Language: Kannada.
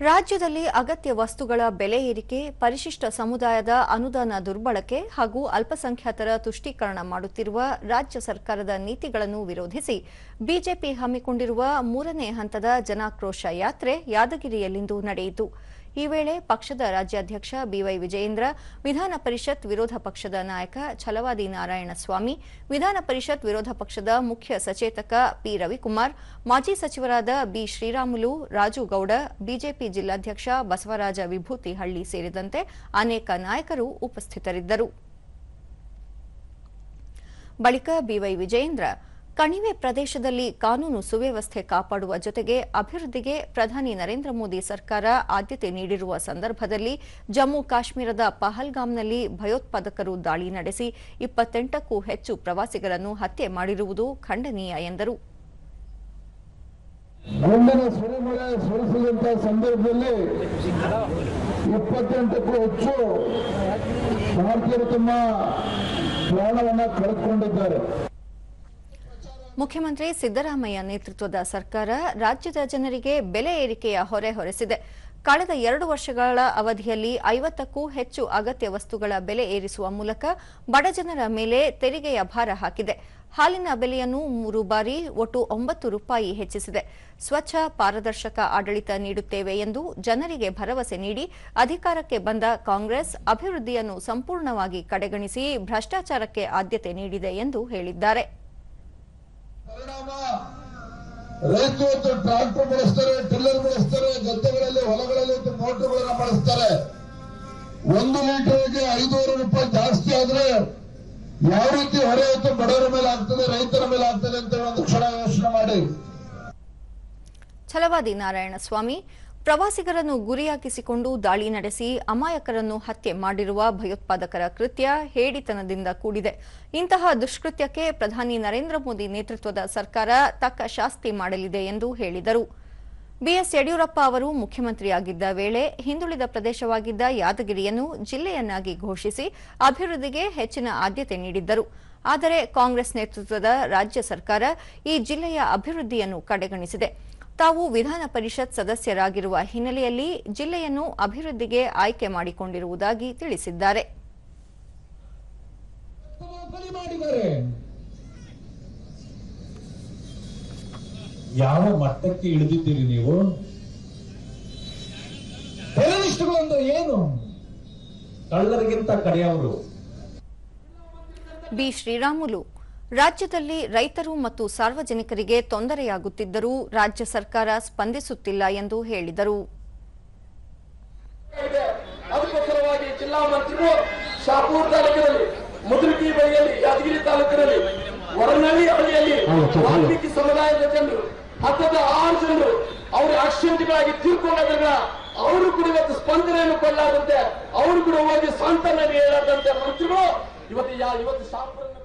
ರಾಜ್ಯದಲ್ಲಿ ಅಗತ್ಯ ವಸ್ತುಗಳ ಬೆಲೆ ಏರಿಕೆ, ಪರಿಶಿಷ್ಟ ಸಮುದಾಯದ ಅನುದಾನ ದುರ್ಬಳಕೆ ಹಾಗೂ ಅಲ್ಪಸಂಖ್ಯಾತರ ತುಷ್ಟೀಕರಣ ಮಾಡುತ್ತಿರುವ ರಾಜ್ಯ ಸರ್ಕಾರದ ನೀತಿಗಳನ್ನು ವಿರೋಧಿಸಿ ಬಿಜೆಪಿ ಹಮ್ಮಿಕೊಂಡಿರುವ ಮೂರನೇ ಹಂತದ ಜನಾಕ್ರೋಶ ಯಾತ್ರೆ ಯಾದಗಿರಿಯಲ್ಲಿಂದು ನಡೆಯಿತು. ಈ ವೇಳೆ ಪಕ್ಷದ ರಾಜ್ಯಾಧ್ಯಕ್ಷ ಬಿವೈ ವಿಜಯೇಂದ್ರ, ವಿಧಾನ ಪರಿಷತ್ ವಿರೋಧ ಪಕ್ಷದ ನಾಯಕ ಛಲವಾದಿ ನಾರಾಯಣಸ್ವಾಮಿ, ವಿಧಾನ ಪರಿಷತ್ ವಿರೋಧ ಪಕ್ಷದ ಮುಖ್ಯ ಸಚೇತಕ ಪಿ ರವಿಕುಮಾರ್, ಮಾಜಿ ಸಚಿವರಾದ ಬಿ ಶ್ರೀರಾಮುಲು ರಾಜುಗೌಡ ಬಿಜೆಪಿ ಜಿಲ್ಲಾಧ್ಯಕ್ಷ ಬಸವರಾಜ ವಿಭೂತಿಹಳ್ಳಿ ಸೇರಿದಂತೆ ಅನೇಕ ನಾಯಕರು ಉಪಸ್ಥಿತರಿದ್ದರು. ಬಳಿಕ ಬಿವೈ ವಿಜಯೇಂದ್ರ ಕಣಿವೆ ಪ್ರದೇಶದಲ್ಲಿ ಕಾನೂನು ಸುವ್ಯವಸ್ಥೆ ಕಾಪಾಡುವ ಜೊತೆಗೆ ಅಭಿವೃದ್ಧಿಗೆ ಪ್ರಧಾನಿ ನರೇಂದ್ರ ಮೋದಿ ಸರ್ಕಾರ ಆದ್ಯತೆ ನೀಡಿರುವ ಸಂದರ್ಭದಲ್ಲಿ ಜಮ್ಮು ಕಾಶ್ಮೀರದ ಪಹಲ್ಗಾಮ್ನಲ್ಲಿ ಭಯೋತ್ಪಾದಕರು ದಾಳಿ ನಡೆಸಿ ಇಪ್ಪತ್ತೆಂಟಕ್ಕೂ ಹೆಚ್ಚು ಪ್ರವಾಸಿಗರನ್ನು ಹತ್ಯೆ ಮಾಡಿರುವುದು ಖಂಡನೀಯ ಎಂದರು. ಸಂದರ್ಭದಲ್ಲಿ ಹೆಚ್ಚು ಭಾರತೀಯರು ತಮ್ಮ ಪ್ರಾಣವನ್ನ ಕಳೆದುಕೊಂಡಿದ್ದಾರೆ. ಮುಖ್ಯಮಂತ್ರಿ ಸಿದ್ದರಾಮಯ್ಯ ನೇತೃತ್ವದ ಸರ್ಕಾರ ರಾಜ್ಯದ ಜನರಿಗೆ ಬೆಲೆ ಏರಿಕೆಯ ಹೊರೆ ಹೊರೆಸಿದೆ. ಕಳೆದ ಎರಡು ವರ್ಷಗಳ ಅವಧಿಯಲ್ಲಿ ಐವತ್ತಕ್ಕೂ ಹೆಚ್ಚು ಅಗತ್ಯ ವಸ್ತುಗಳ ಬೆಲೆ ಏರಿಸುವ ಮೂಲಕ ಬಡಜನರ ಮೇಲೆ ತೆರಿಗೆಯ ಭಾರ ಹಾಕಿದೆ. ಹಾಲಿನ ಬೆಲೆಯನ್ನು ಮೂರು ಬಾರಿ, ಒಟ್ಟು ಒಂಬತ್ತು ರೂಪಾಯಿ ಹೆಚ್ಚಿಸಿದೆ. ಸ್ವಚ್ಛ, ಪಾರದರ್ಶಕ ಆಡಳಿತ ನೀಡುತ್ತೇವೆ ಎಂದು ಜನರಿಗೆ ಭರವಸೆ ನೀಡಿ ಅಧಿಕಾರಕ್ಕೆ ಬಂದ ಕಾಂಗ್ರೆಸ್ ಅಭಿವೃದ್ಧಿಯನ್ನು ಸಂಪೂರ್ಣವಾಗಿ ಕಡೆಗಣಿಸಿ ಭ್ರಷ್ಟಾಚಾರಕ್ಕೆ ಆದ್ಯತೆ ನೀಡಿದೆ ಎಂದು ಹೇಳಿದ್ದಾರೆ. ಪರಿಣಾಮ. ರೈತರು ಟ್ರಾಕ್ಟರ್ ಬಳಸ್ತಾರೆ, ಟಿಲ್ಲರ್ ಬಳಸ್ತಾರೆ, ಗದ್ದೆಗಳಲ್ಲಿ, ಹೊಲಗಳಲ್ಲಿ ಮೋಟರ್ಗಳನ್ನ ಬಳಸ್ತಾರೆ. ಒಂದು ಲೀಟರ್ಗೆ ಐದೂವರೆ ರೂಪಾಯಿ ಜಾಸ್ತಿ ಆದ್ರೆ ಯಾವ ರೀತಿ ಹೊರೆ ಇವತ್ತು ಬಡವರ ಮೇಲೆ ಆಗ್ತದೆ, ರೈತರ ಮೇಲೆ ಆಗ್ತದೆ ಅಂತ ಒಂದು ಕ್ಷಣ ಯೋಚನೆ ಮಾಡಿ. ಛಲವಾದಿ ನಾರಾಯಣಸ್ವಾಮಿ ಪ್ರವಾಸಿಗರನ್ನು ಗುರಿಯಾಗಿಸಿಕೊಂಡು ದಾಳಿ ನಡೆಸಿ ಅಮಾಯಕರನ್ನು ಹತ್ಯೆ ಮಾಡಿರುವ ಭಯೋತ್ಪಾದಕರ ಕೃತ್ಯ ಹೇಡಿತನದಿಂದ ಕೂಡಿದೆ. ಇಂತಹ ದುಷ್ಕೃತ್ಯಕ್ಕೆ ಪ್ರಧಾನಿ ನರೇಂದ್ರ ಮೋದಿ ನೇತೃತ್ವದ ಸರ್ಕಾರ ತಕ್ಕ ಶಾಸ್ತಿ ಮಾಡಲಿದೆ ಎಂದು ಹೇಳಿದರು. ಬಿಎಸ್ ಯಡಿಯೂರಪ್ಪ ಅವರು ಮುಖ್ಯಮಂತ್ರಿಯಾಗಿದ್ದ ವೇಳೆ ಹಿಂದುಳಿದ ಪ್ರದೇಶವಾಗಿದ್ದ ಯಾದಗಿರಿಯನ್ನು ಜಿಲ್ಲೆಯನ್ನಾಗಿ ಘೋಷಿಸಿ ಅಭಿವೃದ್ಧಿಗೆ ಹೆಚ್ಚಿನ ಆದ್ಯತೆ ನೀಡಿದ್ದರು. ಆದರೆ ಕಾಂಗ್ರೆಸ್ ನೇತೃತ್ವದ ರಾಜ್ಯ ಸರ್ಕಾರ ಈ ಜಿಲ್ಲೆಯ ಅಭಿವೃದ್ಧಿಯನ್ನು ಕಡೆಗಣಿಸಿದೆ. ತಾವು ವಿಧಾನ ಪರಿಷತ್ ಸದಸ್ಯರಾಗಿರುವ ಹಿನ್ನೆಲೆಯಲ್ಲಿ ಜಿಲ್ಲೆಯನ್ನು ಅಭಿವೃದ್ಧಿಗೆ ಆಯ್ಕೆ ಮಾಡಿಕೊಂಡಿರುವುದಾಗಿ ತಿಳಿಸಿದ್ದಾರೆ. ಯಾವ ಮಟ್ಟಕ್ಕೆ ಇಳಿದಿದ್ದೀರಿ ನೀವು? ಟೆರರಿಸ್ಟ್ಗಳೊಂದು ಏನು? ಕಳ್ಳರಿಗಿಂತ ಕಡೆಯವರು ಬಿ ಶ್ರೀರಾಮುಲು ರಾಜ್ಯದಲ್ಲಿ ರೈತರು ಮತ್ತು ಸಾರ್ವಜನಿಕರಿಗೆ ತೊಂದರೆಯಾಗುತ್ತಿದ್ದರೂ ರಾಜ್ಯ ಸರ್ಕಾರ ಸ್ಪಂದಿಸುತ್ತಿಲ್ಲ ಎಂದು ಹೇಳಿದರು. ಅದಕ್ಕೋಸ್ಕರವಾಗಿ ಜಿಲ್ಲಾ ಮಂತ್ರಿಗಳು ಶಾಪೂರ್ ತಾಲೂಕಿನಲ್ಲಿ ಮುದ್ರಕಿ ಬಳಿಯಲ್ಲಿ ಯಾದಗಿರಿ ತಾಲೂಕಿನಲ್ಲಿ ಹೊರನಳ್ಳಿ ಹಳ್ಳಿಯಲ್ಲಿ ವಾಲ್ಮೀಕಿ ಸಮುದಾಯದ ಜನರು ಹತ್ತದ ಆರು ಜನರು ಅವರ ಆಕ್ಸಿಡೆಂಟ್ಗಳಾಗಿ ತೀರ್ಕೊಂಡಾಗ ಅವರು ಕೂಡ ಇವತ್ತು ಸ್ಪಂದನೆಯನ್ನು ಕೊಡಲಾದಂತೆ ಅವರು ಕೂಡ ಹೋಗಿ ಸಾಂತ್ವನ ಹೇಳದಂತೆ ಮಂತ್ರಿಗಳು ಇವತ್ತು ಯಾ- ಇವತ್ತು ಶಾಪುರನ್ನು